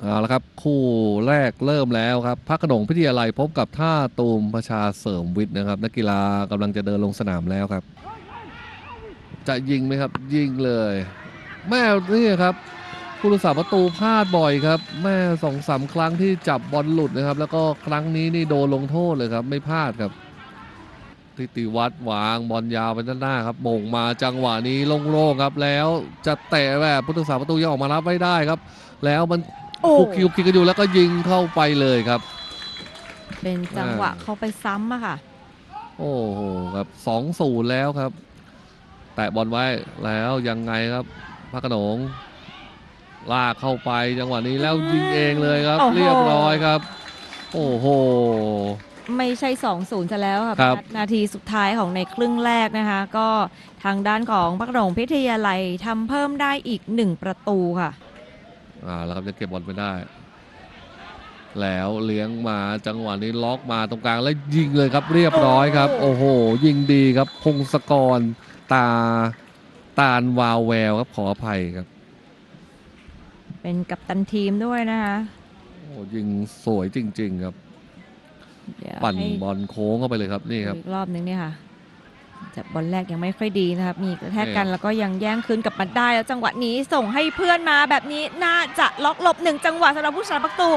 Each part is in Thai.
เอาละครับคู่แรกเริ่มแล้วครับพระโขนงพิทยาลัยพบกับท่าตูมประชาเสริมวิทย์นะครับ นักกีฬากำลังจะเดินลงสนามแล้วครับ จะยิงไหมครับ ยิงเลย แม่นี่ครับผู้รักษาประตูพลาดบ่อยครับ แม่สองสามครั้งที่จับบอลหลุดนะครับ แล้วก็ครั้งนี้นี่โดนลงโทษเลยครับ ไม่พลาดครับทิติวัตรวางบอลยาวไปด้านหน้าครับมงมาจังหวะนี้โล่งๆครับ แล้วจะเตะแบบผู้รักษาประตูยังออกมารับไม่ได้ครับ แล้วมัน โอ้คุกคิวคิกกันอยู่แล้วก็ยิงเข้าไปเลยครับ เป็นจังหวะเข้าไปซ้ำอะค่ะ โอ้โหครับสองศูนย์แล้วครับ แตะบอลไว้แล้วยังไงครับพระโขนงลากเข้าไปจังหวะนี้แล้วยิงเองเลยครับ โอ้โห เรียบร้อยครับ โอ้โห ไม่ใช่ 2-0ซะแล้วค่ะครับ นาทีสุดท้ายของในครึ่งแรกนะคะ ก็ทางด้านของพระโขนงพิทยาลัยทำเพิ่มได้อีก 1 ประตูค่ะ อ่าแล้วครับจะเก็บบอลไม่ได้ แล้วเลี้ยงมาจังหวะนี้ล็อกมาตรงกลางแล้วยิงเลยครับเรียบร้อยครับ โอ้โห ยิงดีครับพงศกรตาตาลวาวแววครับขออภัยครับ เป็นกัปตันทีมด้วยนะคะโอ้ยิงสวยจริง ๆ ครับ เดี๋ยวปั่นให้บอลโค้งเข้าไปเลยครับนี่ครับอีกรอบนึงเนี่ยค่ะ จับบอลแรกยังไม่ค่อยดีนะครับ มีกระแทกกันนี่แล้วก็ยังแย่งคืนกลับมาได้แล้วจังหวะนี้ส่งให้เพื่อนมาแบบนี้น่าจะล็อกหลบหนึ่งจังหวะสำหรับผู้สาประตู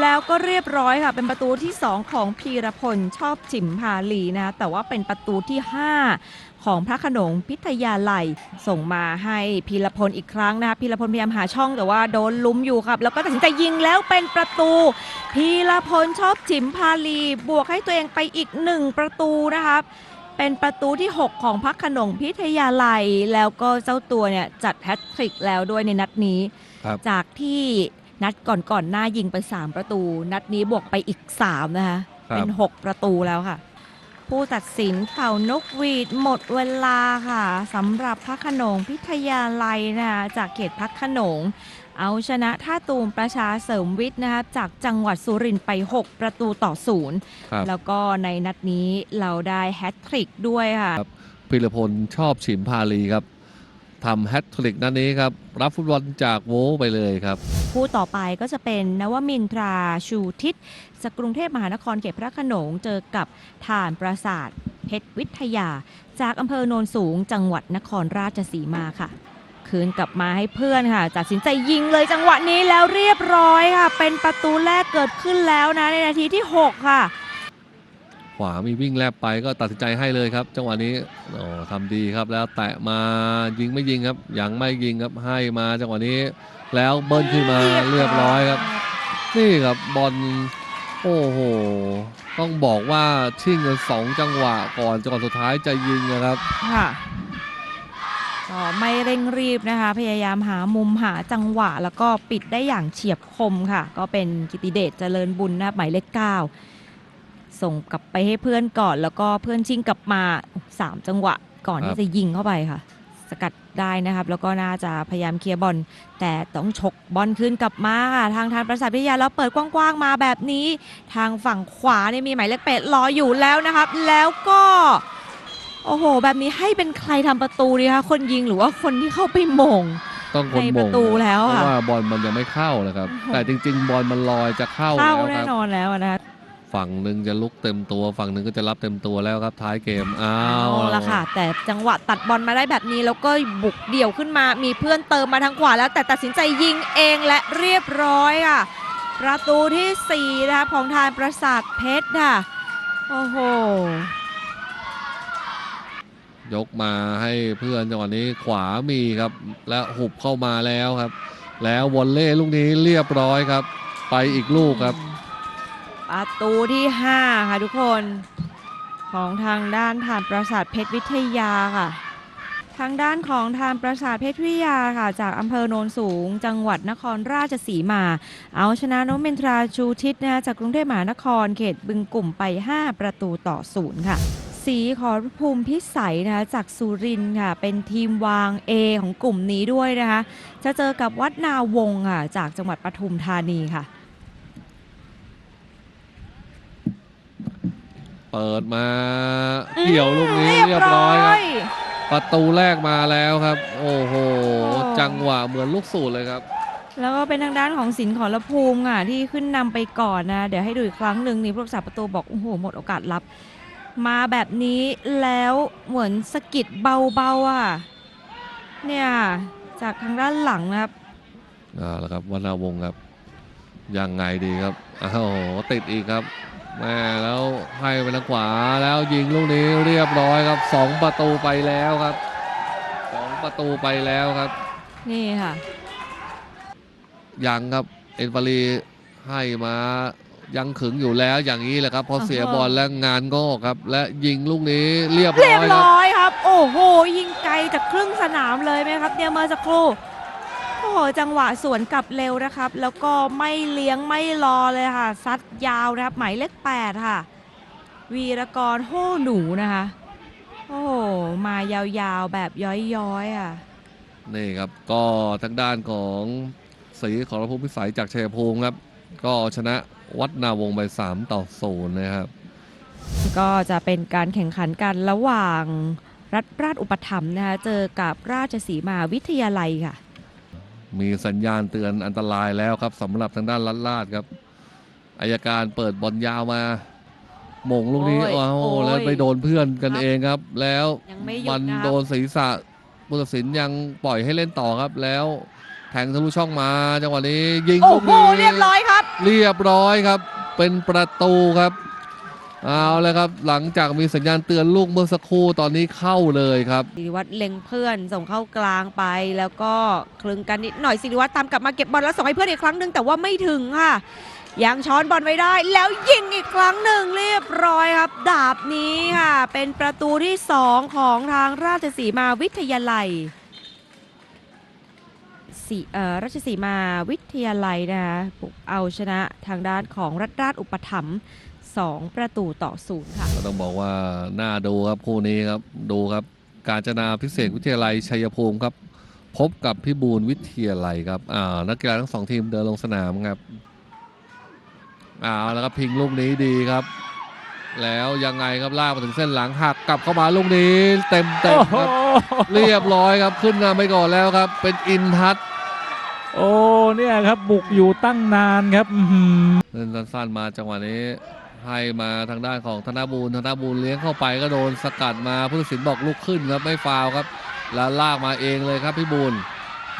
แล้วก็เรียบร้อยค่ะ เป็นประตูที่ 2 ของพีรพลชอบจิมพาลีนะคะแต่ว่าเป็นประตูที่ 5ของพระโขนงพิทยาลัยส่งมาให้พีรพลอีกครั้งนะคะพีรพลพยายามหาช่องแต่ว่าโดนลุ้มอยู่ครับ แล้วก็ตัดสินใจยิงแล้วเป็นประตู พีรพลชอบจิมพาลี บวกให้ตัวเองไปอีก1ประตูนะครับ เป็นประตูที่ 6 ของพักขนงพิทยาลัย แล้วก็เจ้าตัวเนี่ยจัดแฮตทริกแล้วด้วยในนัดนี้ ครับ จากที่นัดก่อนก่อนๆหน้ายิงไป 3 ประตู นัดนี้บวกไปอีก 3 นะคะ ครับ เป็น 6 ประตูแล้วค่ะ ผู้ตัดสินเป่านกหวีดหมดเวลาค่ะสำหรับพักขนงพิทยาลัยนะคะจากเขตพักขนง เอาชนะท่าตูมประชาเสริมวิทย์นะคะจากจังหวัดสุรินทร์ไป 6 ประตูต่อศูนย์ครับแล้วก็ในนัดนี้เราได้แฮตทริกด้วยค่ะ พิรพลชอบฉิมพาลีครับทำแฮตทริกนัดนี้ครับ รับฟุตบอลจากโวไปเลยครับ คู่ต่อไปก็จะเป็นนวมินทราชูทิศจากกรุงเทพมหานครเขตพระโขนงเจอกับฐานปราสาทเพชรวิทยา จากอำเภอโนนสูงจังหวัดนครราชสีมาค่ะ คืนกลับมาให้เพื่อนค่ะตัดสินใจยิงเลยจังหวะนี้แล้วเรียบร้อยค่ะ เป็นประตูแรกเกิดขึ้นแล้วนะในนาทีที่ 6 ค่ะ ขวามีวิ่งแลบไปก็ตัดสินใจให้เลยครับ จังหวะนี้โอ้ทำดีครับแล้วแตะมายิงไม่ยิงครับยังไม่ยิงครับให้มาจังหวะนี้ แล้วเบิ้ลขึ้นมาเรียบร้อยครับ นี่ครับบอลโอ้โหต้องบอกว่าชิ่งกันสองจังหวะก่อนก่อนสุดท้ายจะยิงนะครับค่ะ ก็ไม่เร่งรีบนะคะ พยายามหามุมหาจังหวะ แล้วก็ปิดได้อย่างเฉียบคมค่ะ ก็เป็นกิติเดชเจริญบุญนะคะหมายเลขเก้าส่งกลับไปให้เพื่อนก่อน แล้วก็เพื่อนชิงกลับมา3จังหวะ ก่อนครับที่จะยิงเข้าไปค่ะ สกัดได้นะครับ แล้วก็น่าจะพยายามเคลียร์บอลแต่ต้องฉกบอลขึ้นกลับมาค่ะทางทานประสาทวิทยาแล้วเปิดกว้างๆมาแบบนี้ ทางฝั่งขวาเนี่ยมีหมายเลขเป็ดรออยู่แล้วนะครับ แล้วก็ โอ้โห แบบนี้ให้เป็นใครทำประตูดีคะคนยิงหรือว่าคนที่เข้าไปหมงต้องคนในมประงตูแล้วเพอะราะว่าบอลมันยังไม่เข้านะครับโอ้โหแต่จริง ๆ บอลมันลอยจะเข้าเข้าแล้วคแน่รับนอนแล้วอะนะคะฝั่งหนึ่งจะลุกเต็มตัว ฝั่งหนึ่งก็จะรับเต็มตัวแล้วครับท้ายเกมอ้าเอาวละค่ะ แต่จังหวะตัดบอลมาได้แบบนี้แล้วก็บุกเดี่ยวขึ้นมา มีเพื่อนเติมมาทางขวาแล้ว แต่ตัดสินใจยิงเองและเรียบร้อยค่ะ ประตูที่4นะคะของทานประสาทเพชรค่ะโอ้โห ยกมาให้เพื่อนจังหวะนี้ขวามีครับ และหุบเข้ามาแล้วครับ แล้ววอลเล่ลูกนี้เรียบร้อยครับ ไปอีกลูกครับ ประตูที่ 5 ค่ะทุกคนของทางด้านฐานประสาทเพชรวิทยาค่ะ ทางด้านของทานประสาทเพชรวิทยาค่ะ จากอำเภอโนนสูง จังหวัดนครราชสีมา เอาชนะนกเมนทราชูทิศนะคะจากกรุงเทพมหานครเขตบึงกลุ่มไป 5 ประตูต่อศูนย์ค่ะ สีขอรภูมิพิสัยนะคะจากสุรินทร์ค่ะ เป็นทีมวาง A ของกลุ่มนี้ด้วยนะคะ จะเจอกับวัดนาวงศ์ค่ะ จากจังหวัดปทุมธานีค่ะ เปิดมาเกี่ยวลูกนี้เรียบร้อยครับประตูแรกมาแล้วครับ โอ้โหโอ้จังหวะเหมือนลูกสูตรเลยครับ แล้วก็เป็นทางด้านของสินขอรภูมิค่ะที่ขึ้นนำไปก่อนนะ เดี๋ยวให้ดูอีกครั้งหนึ่งนี่ผู้รักษาประตูบอกโอ้โหหมดโอกาสรับ มาแบบนี้แล้วเหมือนสะกิดเบาๆอะเนี่ยจากทางด้านหลังนะครับเอาละครับวรรณวงศ์ครับยังไงดีครับอ้าวติดอีกครับแม่แล้วให้ไปทางขวาแล้วยิงลูกนี้เรียบร้อยครับสองประตูไปแล้วครับสองประตูไปแล้วครับ นี่ค่ะ ยังครับเอ็นฟารีให้มา ยังขึงอยู่แล้วอย่างนี้แหละครับพอเสียอ่าฮะบอลแล้วงานงอกครับ และยิงลูกนี้เรียบเรีร้ยอบยครับร้อยครับ โอ้โห ยิงไกลจากครึ่งสนามเลยไหมครับเนี่ยเมื่อสักครู่โอ้โหจังหวะสวนกลับเร็วนะครับ แล้วก็ไม่เลี้ยงไม่รอเลยค่ะซัดยาวนะครับหมายเลขแปดค่ะ วีรกรโห่หนูนะคะ โอ้โห มายาวๆแบบย้อยๆอะนี่ครับก็ทางด้านของสีขอรภูมิพิสัยจากชัยภูมิครับ ก็ชนะ วัดนาวงศ์ไป 3 ต่อ0นะครับ ก็จะเป็นการแข่งขันกันระหว่างรัฐราชอุปถัมภ์นะคะเจอกับราชสีมาวิทยาลัยค่ะ มีสัญญาณเตือนอันตรายแล้วครับสำหรับทางด้านลัดลาดครับอายการเปิดบอลยาวมาหม่งลูกนี้โอ้ยว้าวโอ้ยแล้วไปโดนเพื่อนกันครับเองครับ แล้วยังไม่หยุมัดนนะคโดรับนศีรษะผู้ตัดสินยังปล่อยให้เล่นต่อครับแล้ว แทงทะลุช่องมาจังหวะนี้ ยิงโอ้ลูกโหนี้เรียบร้อยครับ เรียบร้อยครับ เป็นประตูครับ เอาเลยครับ หลังจากมีสัญญาณเตือนลูกเมื่อสักครู่ตอนนี้เข้าเลยครับ สิริวัตรเล็งเพื่อนส่งเข้ากลางไป แล้วก็คลึงกันนิดหน่อยสิริวัตรตามกลับมาเก็บบอลแล้วส่งให้เพื่อนอีกครั้งหนึ่งแต่ว่าไม่ถึงค่ะยังช้อนบอลไว้ได้ แล้วยิงอีกครั้งหนึ่งเรียบร้อยครับ ดาบนี้ค่ะ เป็นประตูที่2ของทางราชสีมาวิทยาลัย สีเอ่อราชสีมาวิทยาลัยนะคะบุกเอาชนะทางด้านของรัฐราชอุปถัมภ์2ประตูต่อศูนย์ค่ะก็ต้องบอกว่าน่าดูครับคู่นี้ครับดูครับ การจนาพิเศษวิทยาลัยชัยภูมิครับ พบกับพิบูลวิทยาลัยครับอ่านักกีฬาทั้งสองทีมเดินลงสนามครับเอาแล้วครับพิงลูกนี้ดีครับ แล้วยังไงครับลากมาถึงเส้นหลังหักกลับเข้ามาลูกนี้ เต็มเต็มๆครับ เรียบร้อยครับขึ้นนำไปก่อนแล้วครับ เป็นอินทัศน์ โอ้เนี่ยครับบุกอยู่ตั้งนานครับอื้อหือเล่นสั้นๆมาจังหวะนี้ให้มาทางด้านของธนบูลธนบูลเลี้ยงเข้าไปก็โดนสกัดมาผู้ตัดสินบอกลุกขึ้นครับไม่ฟาวล์ครับ แล้วลากมาเองเลยครับพี่บูล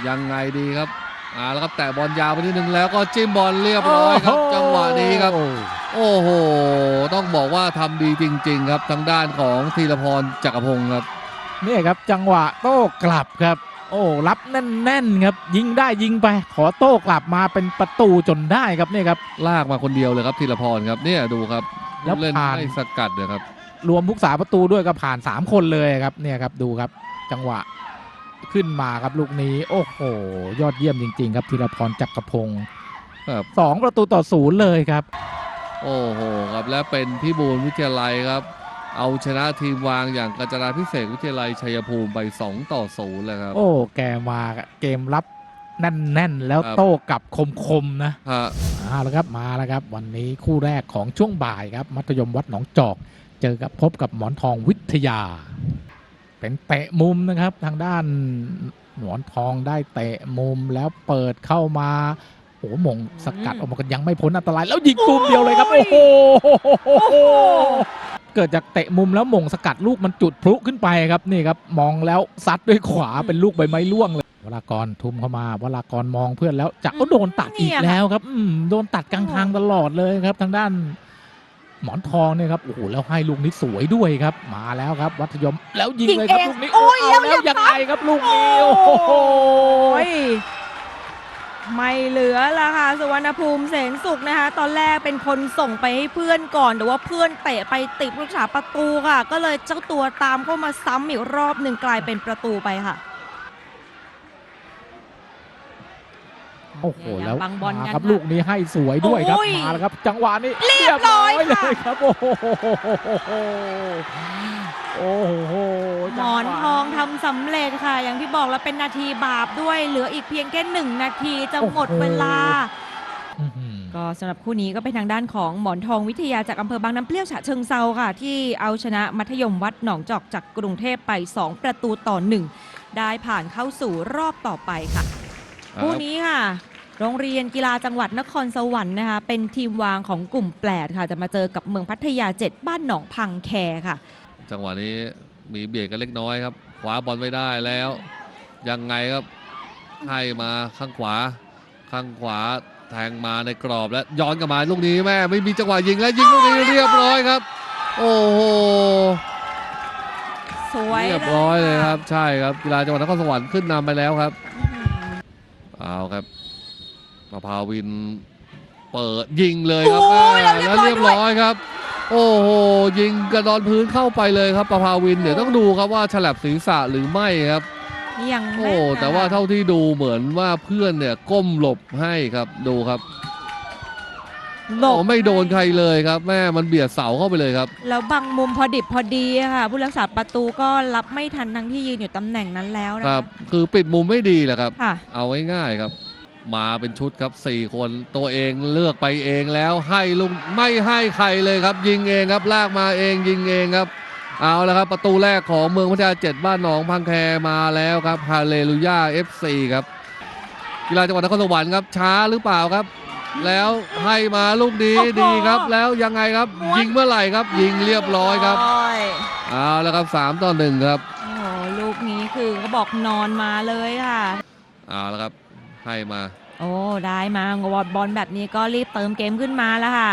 ยังไงดีครับอ่าแล้วครับแต่บอลยาวไปนิดนึงแล้วก็จิ้มบอลเรียบร้อยครับ จังหวะนี้ครับ โอ้โห ต้องบอกว่าทำดีจริง ๆ ครับทางด้านของธีรพรจักรพงศ์ครับเนี่ยครับจังหวะโต้กลับครับ โอ้รับแน่นๆครับยิงได้ยิงไป ขอโต้กลับมาเป็นประตูจนได้ครับเนี่ยครับ ลากมาคนเดียวเลยครับธีรพรครับเนี่ยดูครับแล้วเล่นผ่าน ไม่สกัดเลยครับ รวมผู้สาประตูด้วยก็ผ่าน 3 คนเลยครับเนี่ยครับดูครับจังหวะขึ้นมาครับลูกนี้โอ้โห ยอดเยี่ยมจริง ๆ ครับธีรพรจักรพงศ์ครับ สองประตูต่อศูนย์เลยครับ โอ้โหครับและเป็นพี่บูลวิทยาลัยครับ เอาชนะทีมวางอย่างกาญจนาพิเศษกวิทยาลัยชัยภูมิไป 2 ต่อ0เลยครับ โอ้ แกมาเกมรับแน่นๆ แล้วครับโต้กลับคมๆนะฮะเอาละครับมาแล้วครับ วันนี้คู่แรกของช่วงบ่ายครับ มัธยมวัดหนองจอก เจอกับพบกับหมอนทองวิทยา เป็นเตะมุมนะครับ ทางด้านหมอนทองได้เตะมุมแล้วเปิดเข้ามาโอ้โหหมงสกัดออกมากันยังไม่พ้นอันตราย แล้วยิงตูมเดียวเลยครับ โอ้โหโอ้โห เกิดจากเตะมุมแล้วหมงสกัดลูกมันจุดพลุขึ้นไปครับนี่ครับมองแล้วซัดด้วยขวาเป็นลูกใบไม้ร่วงเลยวรากรทุ่มเข้ามาวรากรมองเพื่อนแล้วจะก็โดนตัดอีกเนี่ยค่ะแล้วครับอืมโดนตัดกลางทางตลอดเลยครับ ทางด้าน หมอนทองเนี่ยครับโอ้โหแล้วให้ลูกนี้สวยด้วยครับ มาแล้วครับ วัธยมแล้วยิงเลยครับยิงเองลูกนี้โอ้ยเอาแล้วแล้วยัยังงไงไงครับลูกนี้โอ้โหโอ้ย ไม่เหลือละค่ะสุวรรณภูมิเสนสุขนะคะ ตอนแรกเป็นคนส่งไปให้เพื่อนก่อนแต่ว่าเพื่อนเตะไปติดรักษาประตูค่ะ ก็เลยเจ้าตัวตามเข้ามาซ้ำอีกรอบหนึ่งกลายเป็นประตูไปค่ะโอ้โหแล้วบังบอลมากันครับค่ะลูกนี้ให้สวยด้วยครับโอ้ยมาแล้วครับ จังหวะนี้เรียบร้อยค่ะเลยครับโอ้โห โอ้โหหมอนทองทำสำเร็จค่ะ อย่างที่บอกแล้วเป็นนาทีบาปด้วยเหลืออีกเพียงแค่หนึ่งนาทีจะหมดเวลาอื้อหือก็สำหรับคู่นี้ก็เป็นทางด้านของหมอนทองวิทยาจากอำเภอบางน้ำเปรี้ยวฉะเชิงเซาค่ะ ที่เอาชนะมัธยมวัดหนองจอกจากกรุงเทพไป 2 ประตูต่อ1ได้ผ่านเข้าสู่รอบต่อไปค่ะ คู่นี้ค่ะโรงเรียนกีฬาจังหวัดนครสวรรค์นะคะเป็นทีมวางของกลุ่มแปดค่ะ จะมาเจอกับเมืองพัทยาเจ็ดบ้านหนองพังแคค่ะ จังหวะนี้มีเบียดกันเล็กน้อยครับ ขวาบอลไม่ได้แล้ว ยังไงครับให้มาข้างขวา ข้างขวาแทงมาในกรอบแล้วย้อนกลับมาลูกนี้แม่ไม่มีจังหวะยิงแล้วยิงลูกนี้เรียบร้อยครับ โอ้โหสวยเรียบร้อยเลยครับ ใช่ครับกีฬาจังหวัดนครสวรรค์ขึ้นนำไปแล้วครับอื้อหือเอาครับประภาวินเปิดยิงเลยครับโอ้ยแม่แล้วเรีแล้วยเรียบบร้ร้ออยยครับ โอ้โหยิงกระดอนพื้นเข้าไปเลยครับประภาวินเดี๋ยวต้องดูครับว่าฉลับศีรษะหรือไม่ครับอย่างโอ้แม่นนะแต่ว่าเท่าที่ดูเหมือนว่าเพื่อนเนี่ยก้มหลบให้ครับดูครับหลบโอ้ไม่โดนใครเลยครับ แม่มันเบียดเสาเข้าไปเลยครับ แล้วบังมุมพอดิบพอดีอะค่ะ ผู้รักษาประตูก็รับไม่ทันทั้งที่ยืนอยู่ตำแหน่งนั้นแล้วนะคคะรับ คือปิดมุมไม่ดีแหละครับค่ะเอาง่ายๆครับ มาเป็นชุดครับสี่คนตัวเองเลือกไปเองแล้วให้ลุงไม่ให้ใครเลยครับ ยิงเองครับลากมาเองยิงเองครับ เอาแล้วครับ ประตูแรกของเมืองพัทยาเจ็ดบ้านหนองพังแคมาแล้วครับฮาเลลูยา FC ครับกีฬาจังหวัดนครสวรรค์ครับช้าหรือเปล่าครับ แล้วให้มาลูกนี้โอ้โหดีครับ แล้วยังไงครับม้วนยิงเมื่อไหร่ครับ ยิงเรียบร้อยครับร้อยเอาแล้วครับสามต่อหนึ่งครับโอ้โหลูกนี้คือเขาบอกนอนมาเลยค่ะเอาแล้วครับ ให้มา โอ้ได้มางวดบอลแบบนี้ก็รีบเติมเกมขึ้นมาแล้วค่ะ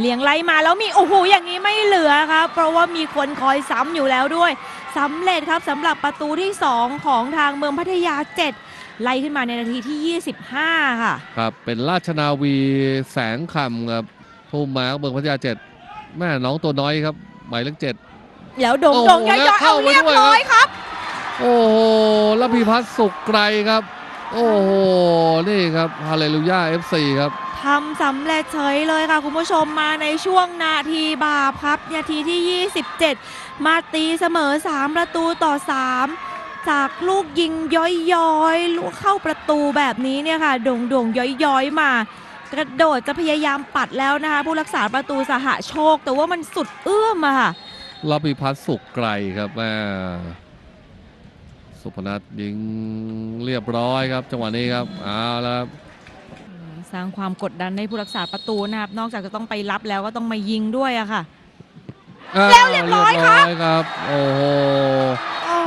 เลี้ยงไล่มาแล้วมีโอ้โหอย่างนี้ไม่เหลือครับ เพราะว่ามีคนคอยซ้ำอยู่แล้วด้วยสำเร็จครับสำหรับประตูที่ 2 ของทางเมืองพัทยา 7 ไล่ขึ้นมาในนาทีที่ 25 ค่ะ ครับเป็นราชนาวีแสงคำครับทุ่มมาเมืองพัทยาเจ็ดแม่น้องตัวน้อยครับหมายเลขเจ็ดแล้วโด่งโอ้โหโด่งย้อยแล้วๆเข้าเอามาเรียบด้วยร้อยครับ โอ้โหแล้วพิพัฒน์สุขไกรครับ โอ้โห นี่ครับฮาเลลูยา FC ครับทำสำเร็จเฉยเลยค่ะ คุณผู้ชมมาในช่วงนาทีบาปครับ นาทีที่ 27 มาตีเสมอ 3 ประตูต่อ 3 จากลูกยิงย้อยๆลูกเข้าประตูแบบนี้เนี่ยค่ะโด่งโด่งๆย้อยๆมากระโดดจะพยายามปัดแล้วนะคะ ผู้รักษาประตูสหโชค แต่ว่ามันสุดเอื้อมอะค่ะแล้วพิพัฒน์สุขไกรครับแม่ สุพนัทยิงเรียบร้อยครับ จังหวะนี้ครับเอาแล้วครับอืมสร้างความกดดันให้ผู้รักษาประตูนะครับ นอกจากจะต้องไปรับแล้วก็ต้องมายิงด้วยอะค่ะ แล้วเรียบร้อยครับเรียบร้อยครับโอ้โห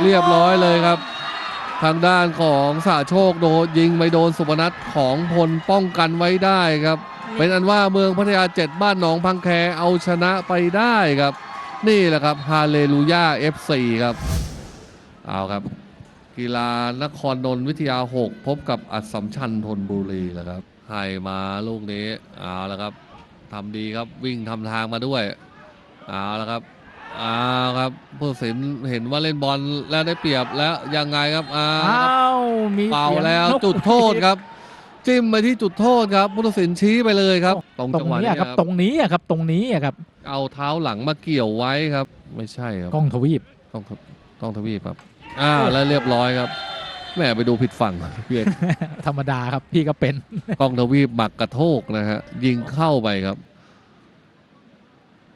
เรียบร้อยเลยครับ ทางด้านของสาโชคโดนยิงไปโดนสุพนัทของพลป้องกันไว้ได้ครับ เป็นอันว่าเมืองพัทยาเจ็ดบ้านหนองพังแคเอาชนะไปได้ครับ นี่แหละครับฮาเลลูยา FC ครับ เอาครับ กีฬานครนนท์วิทยา 6 พบกับอัสสัมชัญธนบุรีแล้วครับให้มาลูกนี้เอาแล้วครับทำดีครับวิ่งทำทางมาด้วยเอาแล้วครับเอาครับผู้ตัดสินเห็นว่าเล่นบอลแล้วได้เปรียบแล้วยังไงครับเอาครับอ้าวมีเป่าสียงแล้วนกจุดโทษครับจิ้มไปที่จุดโทษครับผู้ตัดสินชี้ไปเลยครับ ตรงตรจังงหวะนี้นี้อะคครัรับบตรงนี้อะครับ ตรงนี้อะครับ เอาเท้าหลังมาเกี่ยวไว้ครับ ไม่ใช่ครับ กล้องทวีปต้องทต้องทวีปครับ อ่าแล้วเรียบร้อยครับแหมไปดูผิดฝั่งพี่เอกธรรมดาครับพี่ก็เป็นกล้องทวีปหมักกระโทกนะฮะยิงเข้าไปครับ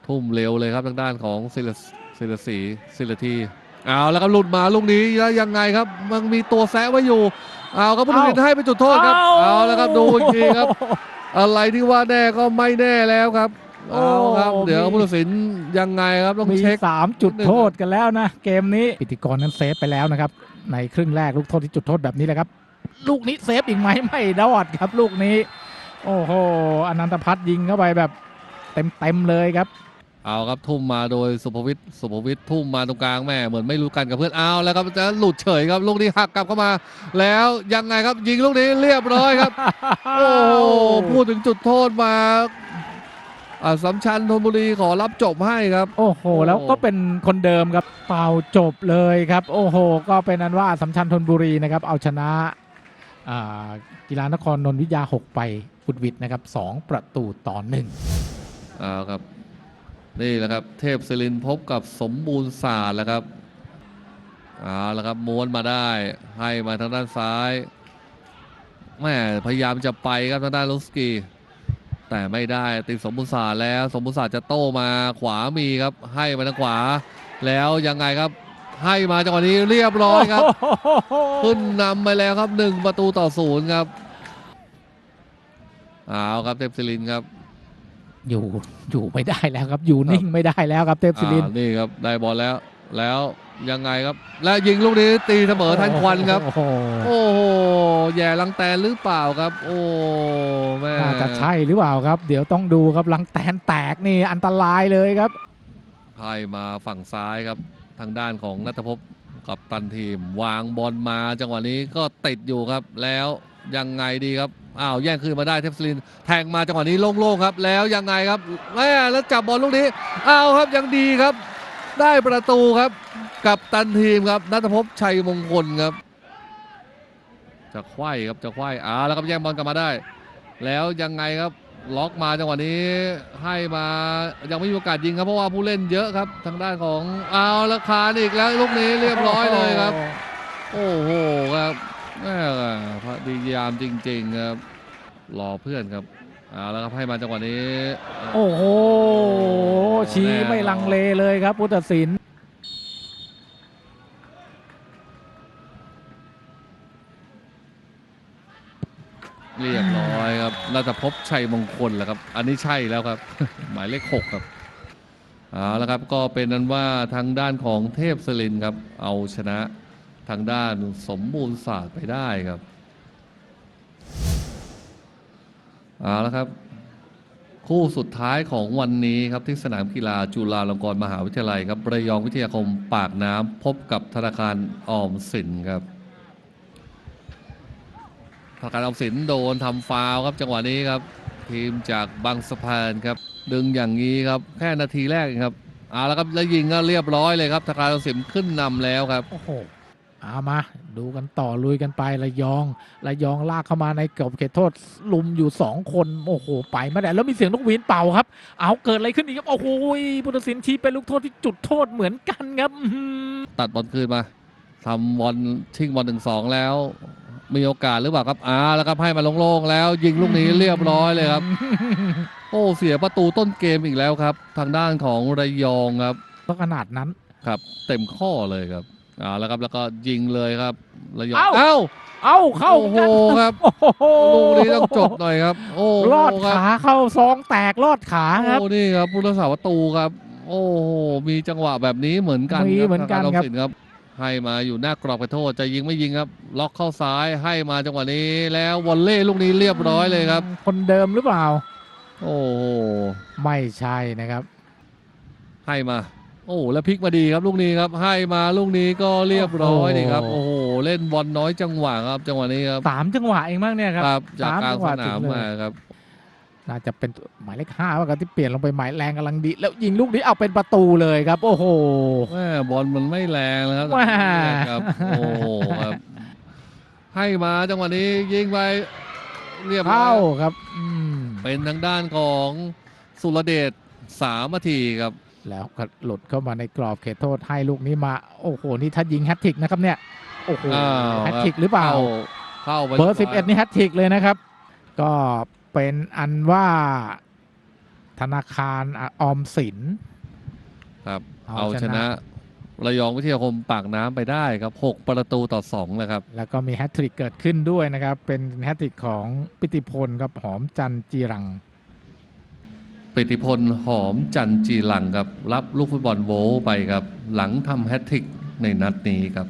ทุ่มเร็วเลยครับทางด้านของศิลศิลศรีศิลทีเอาแล้วครับหลุดมาลูกนี้แล้วยังไงครับ มันมีตัวแซะไว้อยู่เอาครับผู้ตัดสินเอ้าให้ไปจุดโทษครับเอาแล้วครับดูอีกทีครับ อะไรที่ว่าแน่ก็ไม่แน่แล้วครับโอ้ เอาครับเดี๋ยวมีผู้ตัดสินยังไงครับต้องมีเช็ค สามจุดนิดนึงโทษกันแล้วนะ เกมนี้ปิติกรนั้นเซฟไปแล้วนะครับ ในครึ่งแรกลูกโทษที่จุดโทษแบบนี้แหละครับ ลูกนี้เซฟอีกไหมไม่รอดครับ ลูกนี้ โอ้โหอนันตพัฒน์ยิงเข้าไปแบบเต็มเต็มๆเลยครับ เอาครับทุ่มมาโดยสุภวิทย์สุภวิทย์ทุ่มมาตรงกลางแม่เหมือนไม่รู้กันกับเพื่อนเอาแล้วครับจะหลุดเฉยครับลูกนี้หักกลับเข้ามา แล้วยังไงครับยิงลูกนี้เรียบร้อยครับ โอ้โหพูดถึงจุดโทษมา อ่าสำชัญธนบุรีขอรับจบให้ครับ โอ้โห แล้วก็เป็นคนเดิมครับเป่าจบเลยครับ โอ้โห ก็เป็นอันว่าสำชัญธนบุรีนะครับ เอาชนะอ่ากีฬานครนนท์วิทยา 6 ไปฟุดวิดนะครับสองประตูต่อหนึ่งเอาครับ นี่แหละครับ เทพศิรินทร์พบกับสมบูรณ์ศาสตร์แล้วครับเอาละครับม้วนมาได้ให้มาทางด้านซ้ายแม่พยายามจะไปครับทางด้านลุสกี้ แต่ไม่ได้ติดสมบูรณ์ศาสตร์แล้วสมบูรณ์ศาสตร์จะโต้มาขวามีครับ ให้มาทางขวา แล้วยังไงครับ ให้มาจังหวะนี้เรียบร้อยครับ ขึ้นนำไปแล้วครับหนึ่งประตูต่อศูนย์ครับเอาครับเทพศิรินทร์ครับ อยู่อยู่ไม่ได้แล้วครับ อยู่นิ่งไม่ได้แล้วครับเทพศิรินทร์อ่านี่ครับได้บอลแล้วแล้ว ยังไงครับ แล้วยิงลูกนี้ตีเสมอทันควันครับ โอ้โหโอ้โหแย่ลังแตนหรือเปล่าครับ โอ้แม่น่าจะใช่หรือเปล่าครับ เดี๋ยวต้องดูครับลังแตนแตกนี่อันตรายเลยครับให้มาฝั่งซ้ายครับ ทางด้านของนัทภพกับตันทีม วางบอลมาจังหวะนี้ก็ติดอยู่ครับ แล้วยังไงดีครับอ้าวแย่งคืนมาได้เทพศิรินทร์แทงมาจังหวะนี้โล่งๆครับ แล้วยังไงครับแม่แล้วจับบอลลูกนี้อ้าวครับยังดีครับ ได้ประตูครับ กับตันทีมครับนัทภพชัยมงคลครับ จะไขว้ครับจะไขว้อ้าแล้วครับแย่งบอลกลับมาได้ แล้วยังไงครับล็อกมาจังหวะนี้ให้มายังไม่มีโอกาสยิงครับเพราะว่าผู้เล่นเยอะครับ ทางด้านของเอาแล้วคานอีกแล้วลูกนี้เรียบร้อยเลยครับ โอ้โหครับแม่พระดียามจริง ๆครับรอเพื่อนครับเอาแล้วครับให้มาจังหวะนี้ โอ้โหชี้ไม่ลังเลเลยครับพุทธศิลป์ เรียบร้อยครับน่าจะพบชัยมงคลแหละครับ อันนี้ใช่แล้วครับ หมายเลขหกครับเอาละครับก็เป็นนั้นว่าทางด้านของเทพสลินครับ เอาชนะทางด้านสมบูรณ์ศาสตร์ไปได้ครับเอาละครับ คู่สุดท้ายของวันนี้ครับที่สนามกีฬาจุฬาลงกรณ์มหาวิทยาลัยครับระยองวิทยาคมปากน้ำพบกับธนาคารออมสินครับ ธนาคารออมสินโดนทำฟาวล์ครับจังหวะนี้ครับ ทีมจากบางสะพานครับ ดึงอย่างนี้ครับแค่นาทีแรกเองครับเอาละครับแล้วยิงก็เรียบร้อยเลยครับธนาคารออมสินขึ้นนำแล้วครับโอ้โหเอามา ดูกันต่อลุยกันไประยองระยองลากเข้ามาในกรอบเขตโทษลุมอยู่สองคนโอ้โหไปไม่ได้แล้วมีเสียงนกหวีดเป่าครับ เอาเกิดอะไรขึ้นอีกครับโอ้โหพุทธศิลป์ชี้เป็นลูกโทษที่จุดโทษเหมือนกันครับอื้อหือตัดบอลคืนมาทำบอลชิงบอลหนึ่งสองแล้ว มีโอกาสหรือเปล่าครับอ่าแล้วครับให้มาโล่งๆแล้ว ยิงลูกนี้เรียบร้อยเลยครับ โอ้เสียประตูต้นเกมอีกแล้วครับ ทางด้านของระยองครับต้องขนาดนั้นครับ เต็มข้อเลยครับอ่าแล้วครับแล้วก็ยิงเลยครับระยองเอ้า เอ้าเอาเข้าโอ้โหกันครับโอ้โหลูกนี้ต้องจบหน่อยครับ โอ้โหลอดครับขาเข้าซองแตกลอดขาครับ โอ้นี่ครับผู้รักษาประตูครับ โอ้โหมีจังหวะแบบนี้เหมือนกันมีครับเหมือนกันทางครับสินครับ ให้มาอยู่หน้ากรอบไปโทษจะยิงไม่ยิงครับ ล็อกเข้าซ้ายให้มาจังหวะนี้ แล้ววอลเล่ลูกนี้เรียบร้อยเลยครับ คนเดิมหรือเปล่า โอ้โหไม่ใช่นะครับ ให้มา โอ้โหแล้วพลิกมาดีครับลูกนี้ครับ ให้มาลูกนี้ก็เรียบร้อยนี่ครับโอ้โอ้โหโหเล่นบอลน้อยจังหวะครับ จังหวะนี้ครับสามจังหวะเองมั้งเนี่ยครับครับจากสามกลางจังหสวะนามถึงเลยมาครับ น่าจะเป็นหมายเลขห้าว่ากันที่เปลี่ยนลงไปหมายแรงกำลังดี แล้วยิงลูกนี้เอาเป็นประตูเลยครับ โอ้โหแม่บอลมันไม่แรงแล้วครับแม่ครับโอ้โหครับให้มาจังหวะนี้ยิงไปเรียบร้อเข้ายครับอืมเป็นทางด้านของสุรเดชสามนาทีครับ แล้วก็หลุดเข้ามาในกรอบเขตโทษให้ลูกนี้มา โอ้โห นี่ถ้ายิงแฮตทริกนะครับเนี่ย โอ้โหอ้าวแฮตทริกหรือเปล่าเข้าเข้าไปเบอร์สิบเอ็ดนี่แฮตทริกเลยนะครับ ก็ เป็นอันว่าธนาคารออมสินครับเอาเอาชชนะนะ ระยองวิทยาคมปากน้ำไปได้ครับ 6 ประตูต่อ2นะครับ แล้วก็มีแฮตทริกเกิดขึ้นด้วยนะครับ เป็นแฮตทริกของปิติพลครับหอมจันทร์จีรัง ปิติพลหอมจันจีหลังครับ รับลูกฟุตบอลโวลไปครับ หลังทำแฮตทริกในนัดนี้ครับ